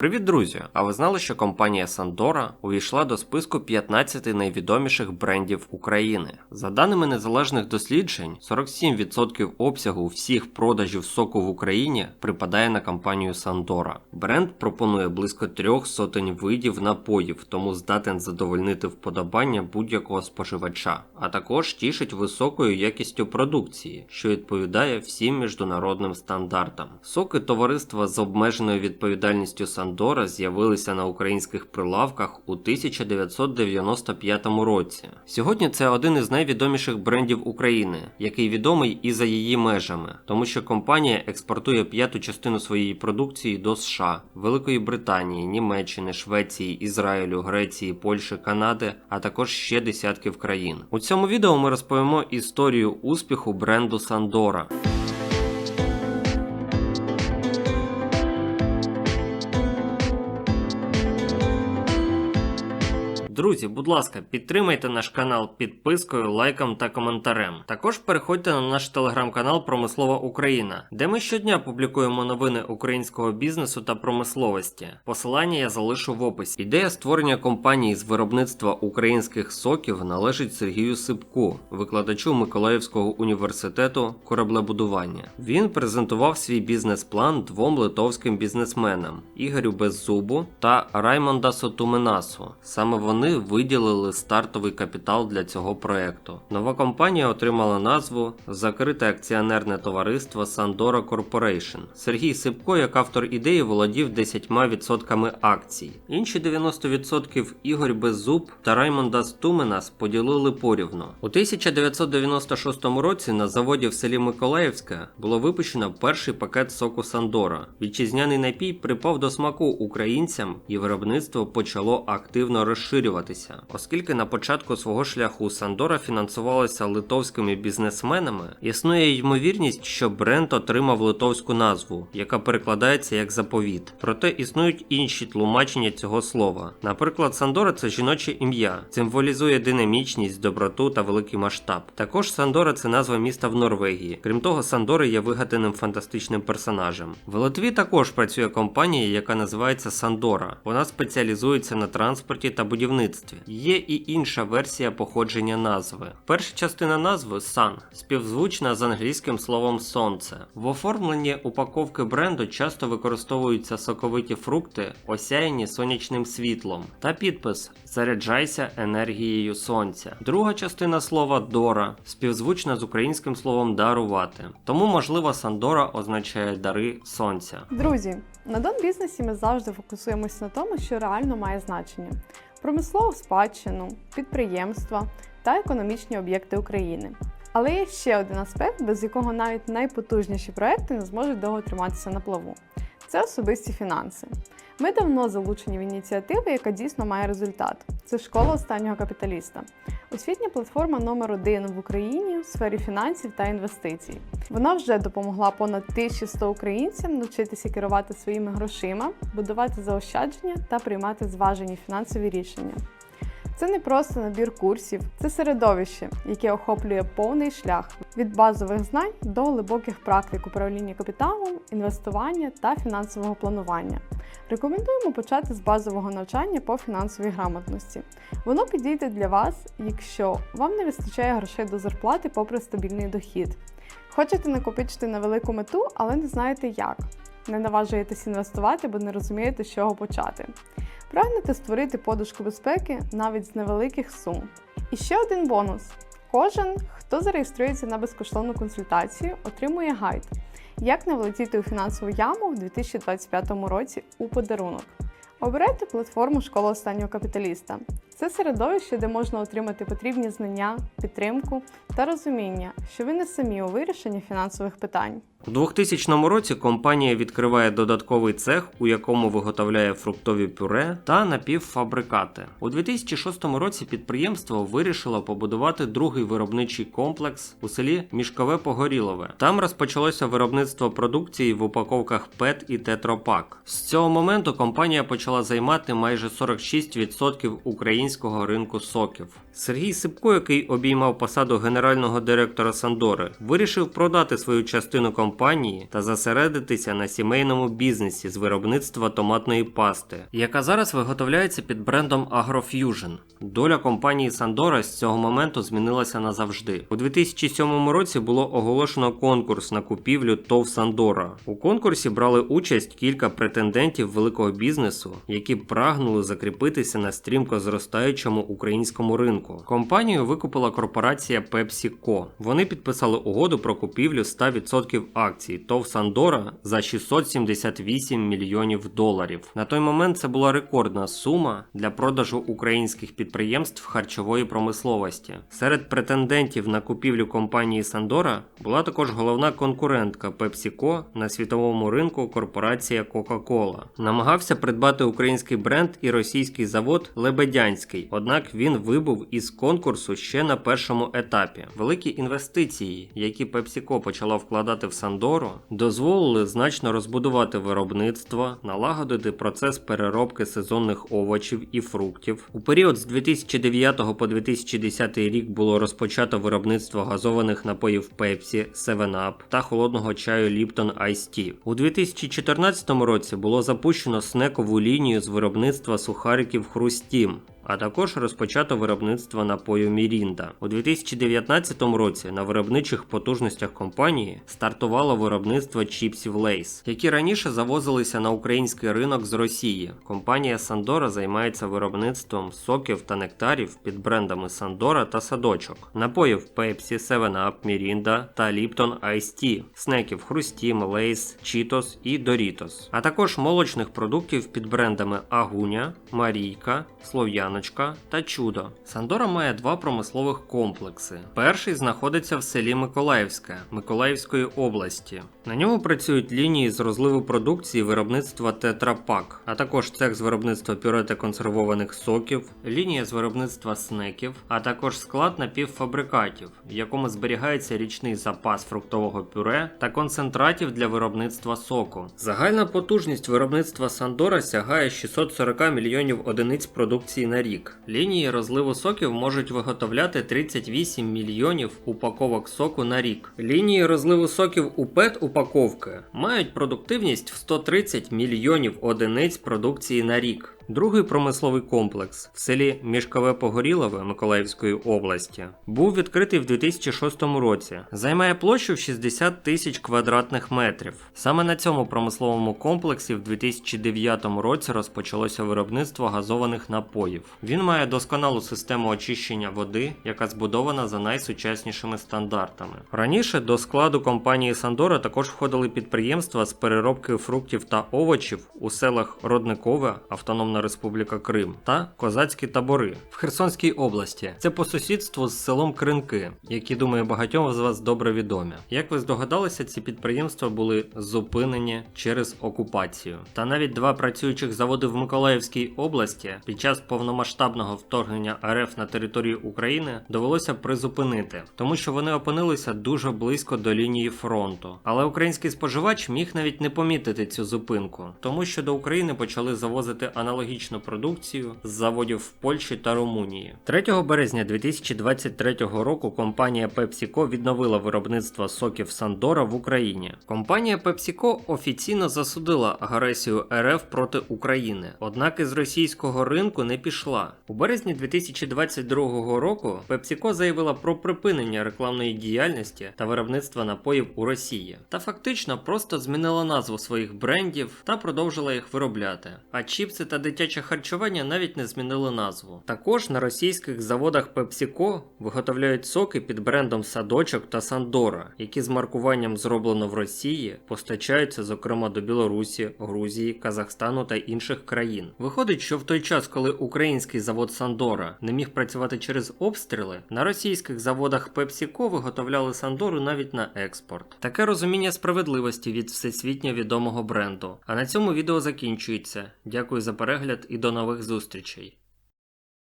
Привіт, друзі! А ви знали, що компанія Сандора увійшла до списку 15 найвідоміших брендів України? За даними незалежних досліджень, 47% обсягу всіх продажів соку в Україні припадає на компанію Сандора. Бренд пропонує близько трьох сотень видів напоїв, тому здатен задовольнити вподобання будь-якого споживача, а також тішить високою якістю продукції, що відповідає всім міжнародним стандартам. Соки товариства з обмеженою відповідальністю Сандора з'явилися на українських прилавках у 1995 році. Сьогодні це один із найвідоміших брендів України, який відомий і за її межами, тому що компанія експортує п'яту частину своєї продукції до США, Великої Британії, Німеччини, Швеції, Ізраїлю, Греції, Польщі, Канади, а також ще десятків країн. У цьому відео ми розповімо історію успіху бренду Сандора. Друзі, будь ласка, підтримайте наш канал підпискою, лайком та коментарем. Також переходьте на наш телеграм-канал Промислова Україна, де ми щодня публікуємо новини українського бізнесу та промисловості. Посилання я залишу в описі. Ідея створення компанії з виробництва українських соків належить Сергію Сипку, викладачу Миколаївського університету кораблебудування. Він презентував свій бізнес-план двом литовським бізнесменам Ігорю Беззубу та Раймондасу Туменасу. Саме вони виділили стартовий капітал для цього проекту. Нова компанія отримала назву Закрите акціонерне товариство Sandora Corporation. Сергій Сипко, як автор ідеї, володів 10% акцій. Інші 90% Ігор Беззуб та Раймондас Туменас поділили порівну. У 1996 році на заводі в селі Миколаївське було випущено перший пакет соку Сандора. Вітчизняний напій припав до смаку українцям, і виробництво почало активно розширюватися, оскільки на початку свого шляху Сандора фінансувалася литовськими бізнесменами. Існує ймовірність, що бренд отримав литовську назву, яка перекладається як заповіт. Проте існують інші тлумачення цього слова. Наприклад, Сандора це жіноче ім'я, символізує динамічність, доброту та великий масштаб. Також Сандора це назва міста в Норвегії. Крім того, Сандора є вигаданим фантастичним персонажем. В Литві також працює компанія, яка називається Сандора. Вона спеціалізується на транспорті та будівництві. Є і інша версія походження назви. Перша частина назви Sun співзвучна з англійським словом сонце. В оформленні упаковки бренду часто використовуються соковиті фрукти, осяяні сонячним світлом, та підпис Заряджайся енергією сонця. Друга частина слова Дора співзвучна з українським словом дарувати. Тому, можливо, Сандора означає дари сонця. Друзі, на Дон бізнесі ми завжди фокусуємося на тому, що реально має значення: промислову спадщину, підприємства та економічні об'єкти України. Але є ще один аспект, без якого навіть найпотужніші проекти не зможуть довго триматися на плаву. Це особисті фінанси. Ми давно залучені в ініціативу, яка дійсно має результат. Це школа останнього капіталіста. Освітня платформа номер один в Україні в сфері фінансів та інвестицій. Вона вже допомогла понад 1100 українцям навчитися керувати своїми грошима, будувати заощадження та приймати зважені фінансові рішення. Це не просто набір курсів, це середовище, яке охоплює повний шлях від базових знань до глибоких практик управління капіталом, інвестування та фінансового планування. Рекомендуємо почати з базового навчання по фінансовій грамотності. Воно підійде для вас, якщо вам не вистачає грошей до зарплати попри стабільний дохід. Хочете накопичити на велику мету, але не знаєте як. Не наважуєтесь інвестувати, бо не розумієте, з чого почати. Прагнете створити подушку безпеки навіть з невеликих сум. І ще один бонус: кожен, хто зареєструється на безкоштовну консультацію, отримує гайд, як не влетіти у фінансову яму в 2025 році у подарунок. Обирайте платформу Школа останнього капіталіста. Це середовище, де можна отримати потрібні знання, підтримку та розуміння, що ви не самі у вирішенні фінансових питань. У 2000 році компанія відкриває додатковий цех, у якому виготовляє фруктові пюре та напівфабрикати. У 2006 році підприємство вирішило побудувати другий виробничий комплекс у селі Мішкове Погорілове. Там розпочалося виробництво продукції в упаковках PET і Тетрапак. З цього моменту компанія почала займати майже 46% українського ринку соків. Сергій Сипко, який обіймав посаду генерального директора Сандори, вирішив продати свою частину компанії та зосередитися на сімейному бізнесі з виробництва томатної пасти, яка зараз виготовляється під брендом AgroFusion. Доля компанії Сандора з цього моменту змінилася назавжди. У 2007 році було оголошено конкурс на купівлю ТОВ Сандора. У конкурсі брали участь кілька претендентів великого бізнесу, які прагнули закріпитися на стрімко зростаючому українському ринку. Компанію викупила корпорація PepsiCo. Вони підписали угоду про купівлю 100% акцій ТОВ Сандора за 678 мільйонів доларів. На той момент це була рекордна сума для продажу українських підприємств харчової промисловості. Серед претендентів на купівлю компанії Сандора була також головна конкурентка PepsiCo на світовому ринку корпорація Coca-Cola. Намагався придбати український бренд і російський завод Лебедянський, однак він вибув із конкурсу ще на першому етапі. Великі інвестиції, які PepsiCo почала вкладати в Сандору, дозволили значно розбудувати виробництво, налагодити процес переробки сезонних овочів і фруктів. У період з 2009 по 2010 рік було розпочато виробництво газованих напоїв Pepsi, 7up та холодного чаю Lipton Ice Tea. У 2014 році було запущено снекову лінію з виробництва сухариків Хрустім. А також розпочато виробництво напою Мірінда. У 2019 році на виробничих потужностях компанії стартувало виробництво чіпсів Лейс, які раніше завозилися на український ринок з Росії. Компанія Сандора займається виробництвом соків та нектарів під брендами Сандора та Садочок, напоїв Pepsi, 7up, Mirinda та Lipton Ice снеків Хрустім, Лейс, Cheetos і Doritos, а також молочних продуктів під брендами Агуня, Марійка, Слов'яночка та Чудо. Сандора має два промислових комплекси. Перший знаходиться в селі Миколаївське Миколаївської області. На ньому працюють лінії з розливу продукції виробництва Тетрапак, а також цех з виробництва пюре та консервованих соків, лінія з виробництва снеків, а також склад напівфабрикатів, в якому зберігається річний запас фруктового пюре та концентратів для виробництва соку. Загальна потужність виробництва Сандора сягає 640 мільйонів одиниць продукції на рік. Лінії розливу соків можуть виготовляти 38 мільйонів упаковок соку на рік. Лінії розливу соків у ПЕТ упаковки мають продуктивність в 130 мільйонів одиниць продукції на рік. Другий промисловий комплекс в селі Мішкове Погорілове Миколаївської області був відкритий в 2006 році. Займає площу в 60 тисяч квадратних метрів. Саме на цьому промисловому комплексі в 2009 році розпочалося виробництво газованих напоїв. Він має досконалу систему очищення води, яка збудована за найсучаснішими стандартами. Раніше до складу компанії Сандора також входили підприємства з переробки фруктів та овочів у селах Родникове, Автономна Республіка Крим та козацькі табори в Херсонській області. Це по сусідству з селом Кринки, які думаю багатьом з вас добре відомі. Як ви здогадалися, ці підприємства були зупинені через окупацію. Та навіть два працюючих заводи в Миколаївській області під час повномасштабного вторгнення РФ на територію України довелося призупинити, тому що вони опинилися дуже близько до лінії фронту. Але український споживач міг навіть не помітити цю зупинку, тому що до України почали завозити аналогічну продукцію з заводів в Польщі та Румунії. 3 березня 2023 року компанія PepsiCo відновила виробництво соків Сандора в Україні. Компанія PepsiCo офіційно засудила агресію РФ проти України, однак із російського ринку не пішла. У березні 2022 року PepsiCo заявила про припинення рекламної діяльності та виробництва напоїв у Росії, та фактично просто змінила назву своїх брендів та продовжила їх виробляти. А чіпси та дитяче харчування навіть не змінили назву. Також на російських заводах PepsiCo виготовляють соки під брендом Садочок та Сандора, які з маркуванням зроблено в Росії постачаються зокрема до Білорусі, Грузії, Казахстану та інших країн. Виходить, що в той час, коли український завод Сандора не міг працювати через обстріли, на російських заводах PepsiCo виготовляли Сандору навіть на експорт. Таке розуміння справедливості від всесвітньо відомого бренду. А на цьому відео закінчується. Дякую за перегляд і до нових зустрічей.